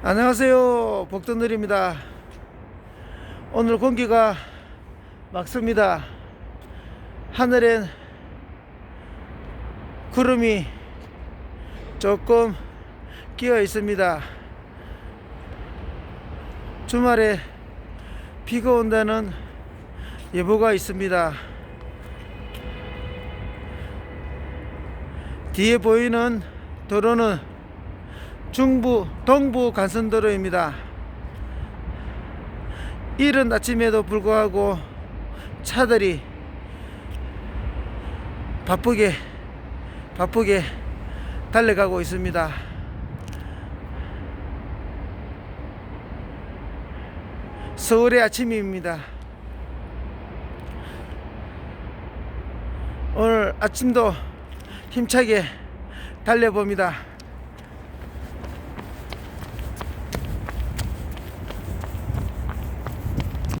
안녕하세요. 복도늘입니다. 오늘 공기가 맑습니다. 하늘엔 구름이 조금 끼어 있습니다. 주말에 비가 온다는 예보가 있습니다. 뒤에 보이는 도로는 중부 동부 간선도로입니다. 이른 아침에도 불구하고 차들이 바쁘게 바쁘게 달려가고 있습니다. 서울의 아침입니다. 오늘 아침도 힘차게 달려봅니다.